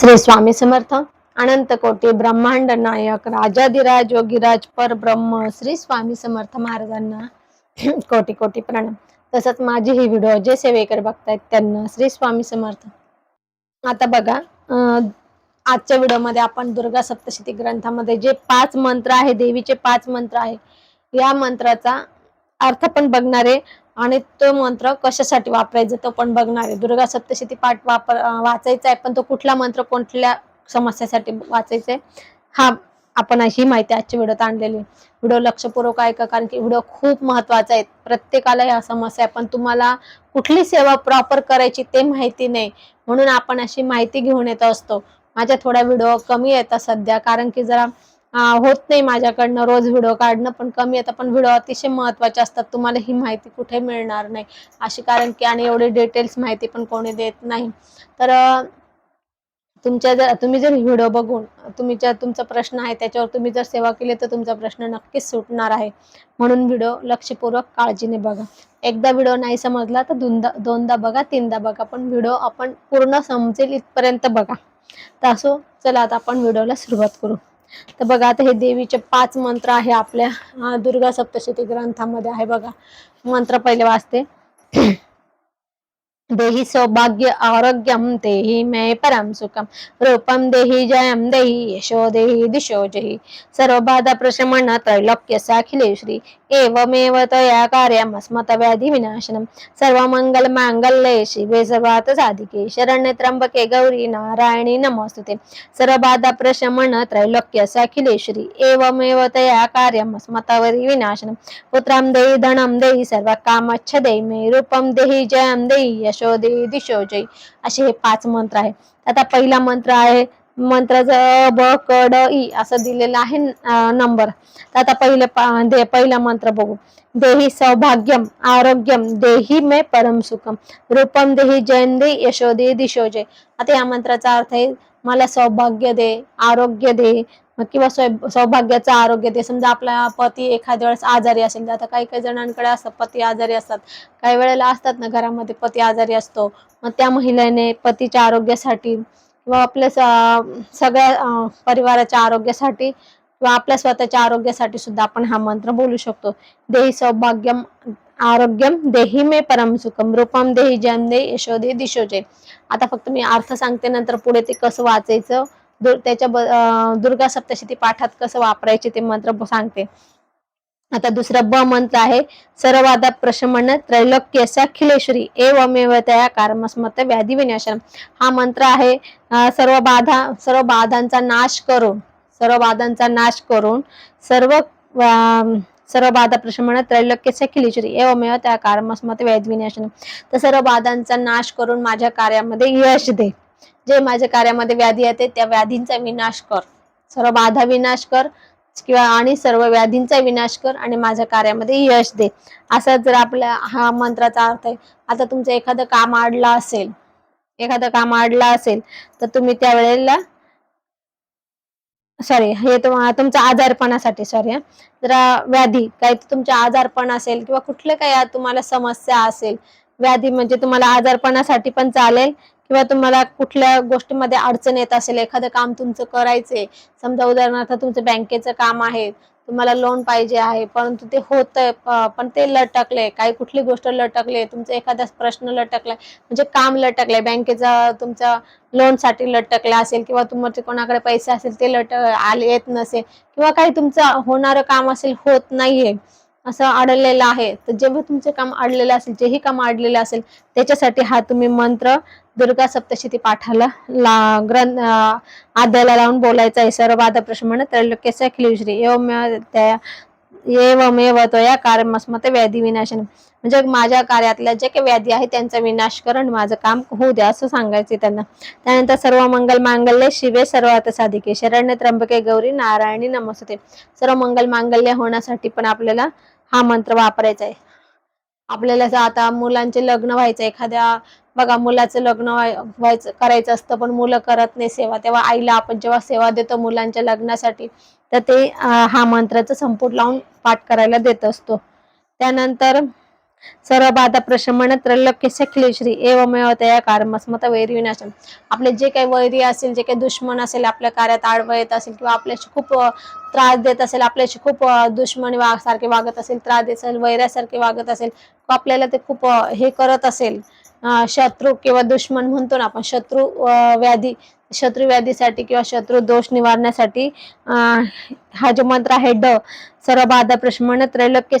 श्री स्वामी समर्थ अनंत कोटी ब्रह्मांड नायक राजाधिराज योगीराज परब्रह्म श्री स्वामी समर्थ महाराजांना कोटी कोटी प्रणाम. तसंच माझी ही व्हिडिओ जे सेवेकडे बघतायत त्यांना श्री स्वामी समर्थ. आता बघा अं, आजच्या व्हिडिओमध्ये आपण दुर्गा सप्तशती ग्रंथामध्ये जे पाच मंत्र आहे देवीचे पाच मंत्र आहे या मंत्राचा अर्थ पण बघणार आहे आणि तो मंत्र कशासाठी वापरायचं तो पण बघणार आहे. दुर्गा सप्तशती पाठ वापर वाचायचा आहे पण तो कुठला मंत्र कुठल्या समस्यासाठी वाचायचा आहे हा आपण अशी माहिती आजच्या व्हिडिओत आणलेली आहे. व्हिडिओ लक्षपूर्वक ऐका कारण की व्हिडिओ खूप महत्त्वाचा आहे. प्रत्येकाला या समस्या आहे पण तुम्हाला कुठली सेवा प्रॉपर करायची ते माहिती नाही. म्हणून आपण अशी माहिती घेऊन येत असतो. माझ्या थोड्या व्हिडिओ कमी येतात सध्या कारण की जरा होत नाही माझ्याकडनं रोज व्हिडिओ काढणं पण कमी येतं. पण व्हिडिओ अतिशय महत्त्वाचे असतात. तुम्हाला ही माहिती कुठे मिळणार नाही. अशी कारण की आणि एवढी डिटेल्स माहिती पण कोणी देत नाही. तर तुमच्या जर तुम्ही जर व्हिडिओ बघून तुम्ही ज्या तुमचा प्रश्न आहे त्याच्यावर तुम्ही जर सेवा केली तर तुमचा प्रश्न नक्कीच सुटणार आहे. म्हणून व्हिडिओ लक्षपूर्वक काळजीने बघा. एकदा व्हिडिओ नाही समजला तर दोनदा दोनदा बघा तीनदा बघा पण व्हिडिओ आपण पूर्ण समजेल इथपर्यंत बघा. तर असो चला आता आपण व्हिडिओला सुरुवात करू. तर बघा आता हे देवीचे पाच मंत्र आहे आपल्या दुर्गा सप्तशती ग्रंथामध्ये आहे बघा. मंत्र पहिले वाचते. देहि सौभाग्य आरोग्यम देहि मे परम सुखम रूपम देहि जयम देहि यशो देहि दिशो जहि। सर्वबाधा प्रशमन त्रैलोक्य साखिले श्री। एवमेव तया कार्यम अस्मत व्याधी विनाशनम सर्वमंगल मांगल्ये शिवे सर्वात साधिके। शरण्य त्र्यंबके गौरी नारायणी नमोस्तुते। सर्वबाधा प्रशमन त्रैलोक्य साखिले श्री। एवमेव तया कार्यम अस्मतावरी विनाशनम पुत्रम देहि धनम देहि सर्व कामच्छ देहि मे। रूपम देहि जयम देहि यशो दे दिशो जय असे हे पाच मंत्र आहे आता पहिला मंत्र आहे मंत्राचं ब क ड ई असं दिलेलं आहे नंबर तर आता पहिले दे पहिला मंत्र बघू. देही सौभाग्यम आरोग्यम देहि मे परम सुखम. रूपम देही जैन दे यशो दे दिशो जय. आता या मंत्राचा अर्थ आहे मला सौभाग्य दे आरोग्य दे किंवा सौभाग्याचं आरोग्य दे. समजा आपला पती एखाद्या वेळेस आजारी असेल तर आता काही काही जणांकडे असतात पती आजारी असतात. काही वेळेला असतात ना घरामध्ये पती आजारी असतो. मग त्या महिलेने पतीच्या आरोग्यासाठी किंवा आपल्या स- सगळ्या परिवाराच्या आरोग्यासाठी किंवा आपल्या स्वतःच्या आरोग्यासाठी सुद्धा आपण हा मंत्र बोलू शकतो. देही सौभाग्यम आरोग्यम देही मे परम सुखम. रूपम देही जन दे यशो दे दिशो आता फक्त मी अर्थ सांगते नंतर पुढे ते कसं वाचायचं? त्याच्या ब- दुर्गा सप्तशती पाठात कसं वापरायचे ते मंत्र सांगते. आता दुसरा ब मंत्र आहे सर्ववादा प्रशमन त्रैलोक्य अखिलेश्वरी एवमेव तया कारमस्मत व्याधी विनाशन हा मंत्र आहे सर्व बाधा सर्व बाधांचा नाश करून सर्व बाधांचा नाश करून सर्व सर्व बाधा प्रशमन त्रैलोक्य अखिलेश्वरी एवमेव त्या कारमस्मत व्याधी विनाशन तर सर्व बाधांचा नाश करून माझ्या कार्यामध्ये यश दे. जे माझ्या कार्यामध्ये व्याधी येते त्या व्याधींचा विनाश कर. सर्व बाधा विनाश कर किंवा आणि सर्व व्याधींचा विनाश कर आणि माझ्या कार्यामध्ये यश दे. असा जर आपल्या हा मंत्राचा अर्थ आहे. आता तुमचं एखादं काम अडलं असेल एखादं काम अडलं असेल तर तुम्ही त्यावेळेला सॉरी हे तुम- तुमच्या आजारपणासाठी सॉरी जरा व्याधी काही तुमच्या आजारपण असेल किंवा कुठले काही तुम्हाला समस्या असेल व्याधी म्हणजे तुम्हाला आजारपणासाठी पण चालेल किंवा तुम्हाला कुठल्या गोष्टीमध्ये अडचण येत असेल एखादं काम तुमचं करायचंय समजा उदाहरणार्थ तुमचं बँकेचं काम आहे तुम्हाला लोन पाहिजे आहे परंतु ते होतंय पण ते लटकले काही कुठली गोष्ट लटकले तुमचा एखादा प्रश्न लटकलाय म्हणजे काम लटकलंय बँकेचा तुमचा लोनसाठी लटकला असेल किंवा तुमचे कोणाकडे पैसे असेल ते लटक आले येत नसेल किंवा काही तुमचं होणारं काम असेल होत नाहीये असं अडलेलं आहे तर जेव्हा तुमचे काम अडलेलं असेल जेही काम अडलेलं असेल त्याच्यासाठी हा तुम्ही मंत्र दुर्गा सप्तशती पाठाला ला ग्रंथ आद्याला लावून बोलायचा आहे. सर्व बाधा प्रशमन त्रैलोक्य एवमेव त्या एवमेव त्वया कार्यमस्मत व्याधी विनाशन. म्हणजे माझ्या कार्यातल्या जे काही व्याधी आहे त्यांचा विनाश करण माझं काम होऊ द्या असं सांगायचे त्यांना. त्यानंतर सर्व मंगल मांगल्य शिवे सर्वात साधिके. शरण्य त्र्यंबके गौरी नारायणी नमस्ते. सर्व मंगल मांगल्य होण्यासाठी पण आपल्याला हा मंत्र वापरायचा आहे. आपल्याला जर आता मुलांचे लग्न व्हायचं एखाद्या बघा मुलाचं लग्न व्हायचं करायचं असतं पण मुलं करत नाही सेवा. तेव्हा आईला आपण जेव्हा सेवा देतो मुलांच्या लग्नासाठी तर ते हा मंत्राचं संपूट लावून पाठ करायला देत असतो. त्यानंतर सर्व बाधा प्रशमन त्रैलोक्य सखिले एवमेव तया कारमस्मत वैरी विनाशन आपले जे काही वैरी असेल जे काही दुश्मन असेल आपल्या कार्यात आडवं येत असेल किंवा आपल्याशी खूप त्रास देत असेल आपल्याशी खूप दुश्मन दुश्मनी वा सारखे वागत असेल त्रास देत असेल वैऱ्यासारखे वागत असेल आपल्याला ते खूप हे करत असेल शत्रू किंवा दुश्मन म्हणतो ना आपण शत्रू व्याधी शत्रू व्याधीसाठी किंवा शत्रू दोष निवारण्यासाठी हा जो मंत्र आहे ड सर्व बाधा प्रशमन त्रैलोक्य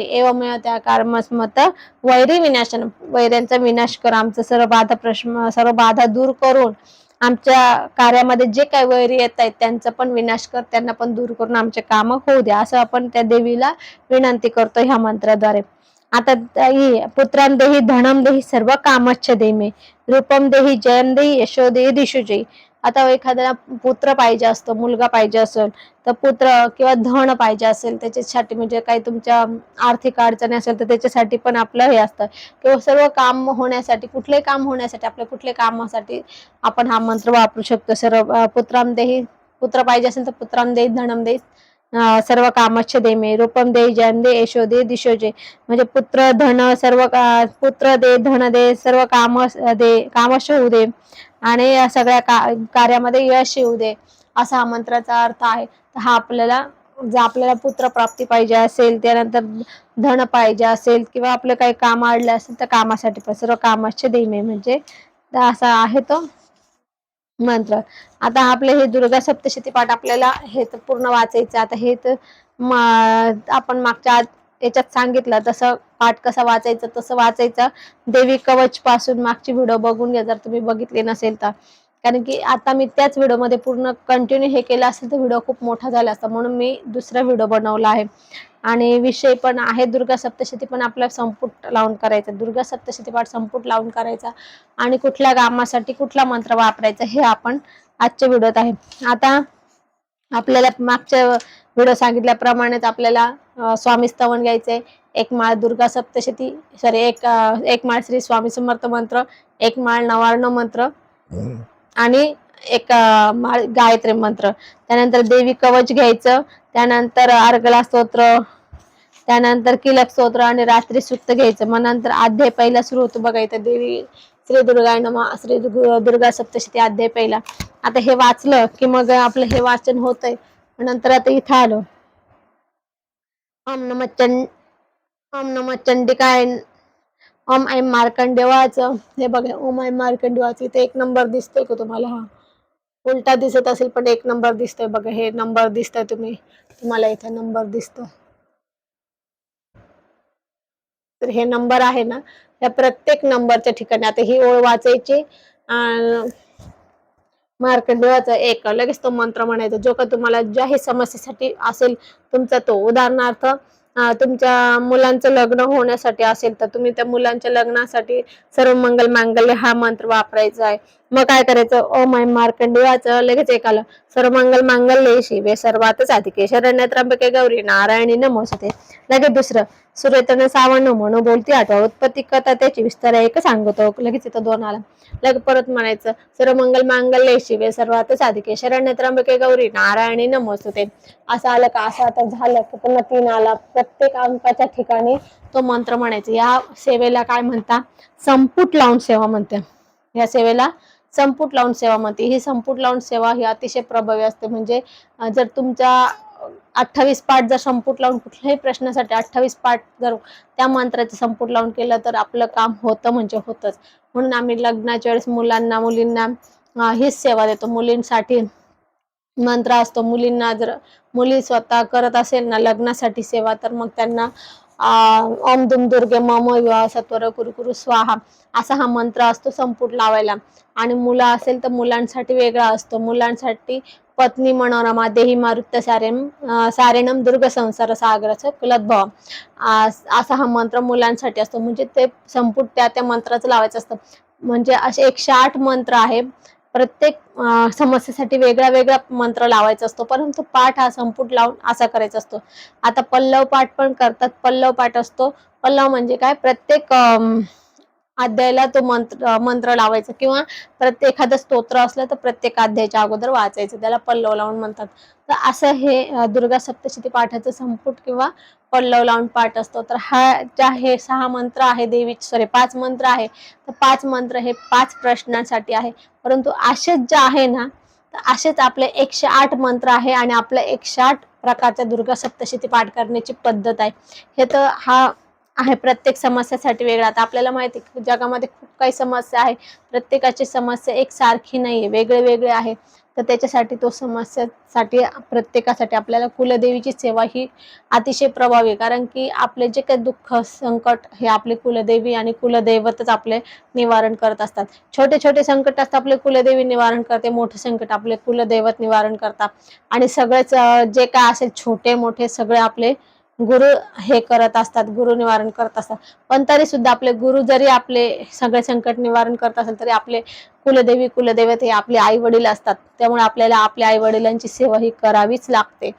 एवमेव त्या कर्मस्मत वैरी विनाशन वैऱ्यांचा विनाश कर आमचं सर्व बाधा प्रश्न सर्व बाधा दूर करून आमच्या कार्यामध्ये जे काही वैरी येत आहेत त्यांचा पण विनाश कर त्यांना पण दूर करून आमचे काम होऊ द्या असं आपण त्या देवीला विनंती करतो ह्या मंत्राद्वारे. आता पुत्रां देही धनम देही सर्व कामच्छ दे मे रूपम देही जयम देही यशो देही दिशू आता हो एखाद्याला पुत्र पाहिजे असतो मुलगा पाहिजे असेल तर पुत्र किंवा धन पाहिजे असेल त्याच्यासाठी म्हणजे काही तुमच्या आर्थिक अडचणी असेल तर त्याच्यासाठी पण आपलं हे असतं. किंवा सर्व काम होण्यासाठी कुठले काम होण्यासाठी आपल्या कुठले कामासाठी आपण हा मंत्र वापरू शकतो. सर्व पुत्रांदेही पुत्र पाहिजे असेल तर पुत्रांदेही धनम देही सर्व कामच्छ दे मे रूपम दे जन दे यशो दे दिशोजे म्हणजे पुत्र धन सर्व का- पुत्र दे धन दे सर्व काम दे कामश होऊ दे. आणि या सगळ्या का कार्यामध्ये यश येऊ दे. असा हा मंत्राचा अर्थ आहे. तर हा आपल्याला जर आपल्याला पुत्र प्राप्ती पाहिजे असेल त्यानंतर धन पाहिजे असेल किंवा आपलं काही काम अडलं असेल तर कामासाठी पण सर्व कामाचे देणे म्हणजे. असा आहे तो. मंत्र. आता आपले हे दुर्गा सप्तशती पाठ आपल्याला हे तर पूर्ण वाचायचं. आता हे तर आपण मागच्या याच्यात सांगितलं तसं पाठ कसा वाचायचं तसं वाचायचं. देवी कवच पासून मागची व्हिडिओ बघून घ्या जर तुम्ही बघितले नसेल तर. कारण की आता मी त्याच व्हिडिओमध्ये पूर्ण कंटिन्यू हे केलं असेल तर व्हिडिओ खूप मोठा झाला असता. म्हणून मी दुसरा व्हिडिओ बनवला आहे. आणि विषय पण आहे दुर्गा सप्तशती पण आपला संपुट लावून करायचा. दुर्गा सप्तशती पाठ संपुट लावून करायचा. आणि कुठल्या कामासाठी कुठला मंत्र वापरायचा हे आपण आजच्या व्हिडिओत आहे. आता आपल्याला मागच्या व्हिडिओ सांगितल्याप्रमाणेच आपल्याला स्वामी स्तवन घ्यायचंय. एक माळ दुर्गा सप्तशती सॉरी एक एक माळ श्री स्वामी समर्थ मंत्र एक माळ नवार्ण मंत्र. आणि एक गायत्री मंत्र. त्यानंतर देवी कवच घ्यायचं. त्यानंतर अर्गला स्तोत्र. त्यानंतर किलक स्तोत्र आणि रात्री सुक्त घ्यायचं. मग नंतर अध्याय पहिला सुरू होतो बघा इथं देवी श्री दुर्गा नमा श्री दुर्गा सप्तशती अध्याय पहिला. आता हे वाचलं की मग आपलं हे वाचन होतंय. नंतर आता इथं आलो. ओम नम चंड ओम नम चंडिकाय ओम ऐम मार्कंडेवाचं हे बघा ओम ऐम मार्कंडेवाचं इथे एक नंबर दिसतोय का तुम्हाला? हा. उलटा दिसत असेल पण एक नंबर दिसतोय बघा. हे नंबर दिसतोय तुम्ही. तुम्हाला इथे नंबर दिसतो. तर हे नंबर आहे ना या प्रत्येक नंबरच्या ठिकाणी. आता ही ओळ वाचायची. मार्कंडेवाचा एक. लगेच तो मंत्र म्हणायचा जो का तुम्हाला ज्याही समस्येसाठी असेल तुमचा तो. उदाहरणार्थ तुमच्या मुलांचं लग्न होण्यासाठी असेल तर तुम्ही त्या मुलांच्या लग्नासाठी सर्व मंगल मांगल्य हा मंत्र वापरायचा आहे. मग काय करायचं? ओ माय मार्कंडेवाचं लगेच एक आलं. सर्व मंगल मांगल्ये शिवे सर्वातच अधिके शरण्य त्र्यंबके गौरी नारायणी नमोसते लगेच दुसरं सूर्यतन सावण म्हणून बोलती आठवा उत्पत्ती कथा त्याची विस्तार एक सांगतो. लगेच इथं दोन आला. लगेच परत म्हणायचं सर्व मंगल मांगल्ये शिवे सर्वातच अधिके शरण्य त्र्यंबके गौरी नारायणी नमोसते असं आलं का? असं आता झालं की पुन्हा तीन आला. प्रत्येक अंकाच्या ठिकाणी तो मंत्र म्हणायचा या सेवेला काय म्हणता? संपुट लावून सेवा म्हणते. या सेवेला संपूट लावून सेवा म्हणते. ही संपुट लावून सेवा ही अतिशय प्रभावी असते. म्हणजे जर तुमच्या अठ्ठावीस पाठ जर संपूट लावून कुठल्याही प्रश्नासाठी अठ्ठावीस पाठ जर त्या मंत्राचे संपूट लावून केलं तर आपलं काम होतं म्हणजे होतच. म्हणून आम्ही लग्नाच्या वेळेस मुलांना मुलींना हीच सेवा देतो. मुलींसाठी मंत्र असतो. मुलींना जर मुली स्वतः करत असेल ना लग्नासाठी सेवा तर मग त्यांना ओम दुम दुर्गे मम विवाह सत्वर कुरुकुरु स्वाहा असा हा मंत्र असतो संपुट लावायला. आणि मुलं असेल तर मुलांसाठी वेगळा असतो. मुलांसाठी पत्नी मनोरमा देही मारुत्य सारेम सारेणम दुर्ग संसार सागराचं कुलद्भव असा हा मंत्र मुलांसाठी असतो. म्हणजे ते संपुट त्या त्या मंत्राचं लावायचं असतं. म्हणजे असे एकशे आठ मंत्र आहे. प्रत्येक समस्येसाठी वेगळा वेगळा मंत्र लावायचा असतो. परंतु पाठ हा संपुट लावून असा करायचा असतो. आता पल्लव पाठ पण करतात. पल्लव पाठ असतो. पल्लव म्हणजे काय? प्रत्येक अं, अध्यायाला तो मंत्र मंत्र लावायचा किंवा प्रत्येक एखादं स्तोत्र असलं तर प्रत्येक अध्यायाच्या अगोदर वाचायचं. त्याला पल्लव लावून म्हणतात. तर असं हे दुर्गा सप्तशती पाठाचं संपुट किंवा पल्लव लावून पाठ असतो. तर हा ज्या हे सहा मंत्र आहे देवी सॉरी पाच मंत्र आहे तर पाच मंत्र हे पाच प्रश्नांसाठी आहे. परंतु असेच जे आहे ना तर असेच आपले एकशे आठ मंत्र आहे आणि आपलं एकशे आठ प्रकारच्या दुर्गा सप्तशती पाठ करण्याची पद्धत आहे. हे तर हा आहे. प्रत्येक समस्यासाठी वेगळा. आता आपल्याला माहिती आहे की जगामध्ये खूप काही समस्या आहे. प्रत्येकाची समस्या एक सारखी नाही आहे वेगळे वेगळे आहे. तर त्याच्यासाठी तो समस्यासाठी प्रत्येकासाठी आपल्याला कुलदेवीची सेवा ही अतिशय प्रभावी आहे. कारण की आपले जे काही दुःख संकट हे आपले कुलदेवी आणि कुलदैवतच आपले निवारण करत असतात. छोटे छोटे संकट असतात आपले कुलदेवी निवारण करते. मोठे संकट आपले कुलदैवत निवारण करतात. आणि सगळेच जे काय असेल छोटे मोठे सगळे आपले गुरु हे करत असतात गुरु निवारण करत असतात. पण तरी सुद्धा आपले गुरु जरी आपले सगळे संकट निवारण करत असेल तरी आपले कुलदेवी कुलदैवत हे आपले आई वडील असतात. त्यामुळे आपल्याला आपल्या आई वडिलांची सेवा ही करावीच लागते.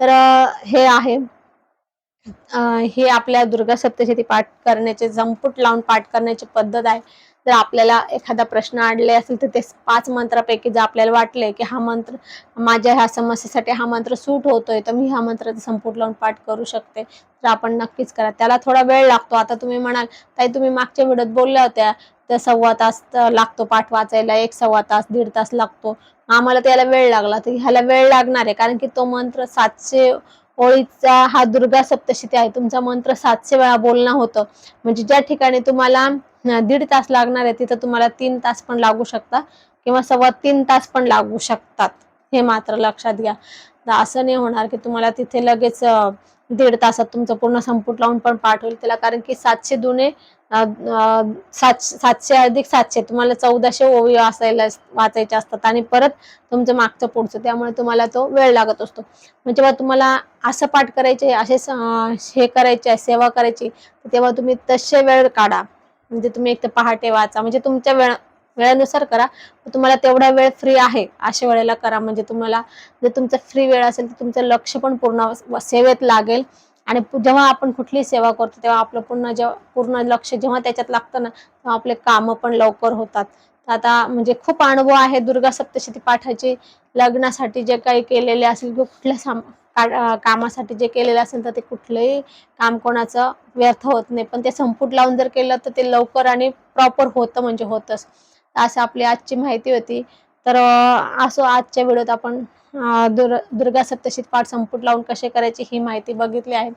तर हे आहे. हे आपल्या दुर्गा सप्तशती पाठ करण्याचे संपुट लावून पाठ करण्याची पद्धत आहे. जर आपल्याला एखादा प्रश्न आणले असेल तर ते पाच मंत्रापैकी जर आपल्याला वाटले की हा मंत्र माझ्या ह्या समस्येसाठी हा मंत्र सूट होतोय तर मी हा मंत्राचा संपूर्ण लावून पाठ करू शकते. तर आपण नक्कीच करा. त्याला थोडा वेळ लागतो. आता तुम्ही म्हणाल ताई तुम्ही मागच्या व्हिडिओत बोलल्या होत्या तर सव्वा तास लागतो पाठ वाचायला एक सव्वा तास दीड तास लागतो. आम्हाला त्याला वेळ लागला. तर ह्याला वेळ लागणार आहे कारण की तो मंत्र सातशे ओळीचा हा दुर्गा सप्तशती आहे. तुमचा मंत्र सातशे वेळा बोलणं होतं. म्हणजे ज्या ठिकाणी तुम्हाला दीड तास लागणार आहे तिथं तुम्हाला तीन तास पण लागू शकतात किंवा सव्वा तीन तास पण लागू शकतात. हे मात्र लक्षात घ्या. असं नाही होणार की तुम्हाला तिथे लगेच दीड तासात तुमचं पूर्ण संपुट लावून पण पाठ होईल त्याला. कारण की सातशे दुने सातशे सातशे अधिक सातशे तुम्हाला चौदाशे ओवी असायला वाचायचे असतात आणि परत तुमचं मागचं पुढचं त्यामुळे तुम्हाला तो वेळ लागत असतो. म्हणजे जेव्हा तुम्हाला असं पाठ करायचे असे स- हे करायचे आहे, सेवा करायची तेव्हा तुम्ही तसे वेळ काढा. म्हणजे तुम्ही एक तर पहाटे वाचा म्हणजे तुमच्या वेळ वेळेनुसार करा. तुम्हाला तेवढा वेळ फ्री आहे अशा वेळेला करा. म्हणजे तुम्हाला जर तुमचा फ्री वेळ असेल तर तुमचं लक्ष पण पूर्ण सेवेत लागेल. आणि जेव्हा आपण कुठलीही सेवा करतो तेव्हा आपलं पूर्ण जेव्हा पूर्ण लक्ष जेव्हा त्याच्यात लागतं ना तेव्हा आपले कामं पण लवकर होतात. तर आता म्हणजे खूप अनुभव आहे दुर्गा सप्तशती पाठाचे लग्नासाठी जे काही केलेले असेल किंवा कुठल्या साम कामासाठी जे केलेलं असेल तर ते कुठलंही काम कोणाचं व्यर्थ होत नाही. पण ते संपूट लावून जर केलं तर ते लवकर आणि प्रॉपर होतं म्हणजे होतंच. असं आपली आजची माहिती होती. तर असं असो आजच्या व्हिडिओत आपण दुर दुर्गा सप्तशीत पाठ संपुट लावून कसे करायची ही माहिती बघितली आहे.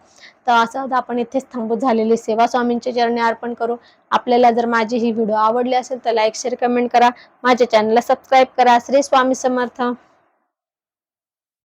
तर असं आपण इथेच थांबू झालेली सेवा स्वामींच्या चरणे अर्पण करू. आपल्याला जर माझी ही व्हिडिओ आवडली असेल तर लाईक शेअर कमेंट करा. माझ्या चॅनलला सबस्क्राईब करा. श्री स्वामी समर्थ.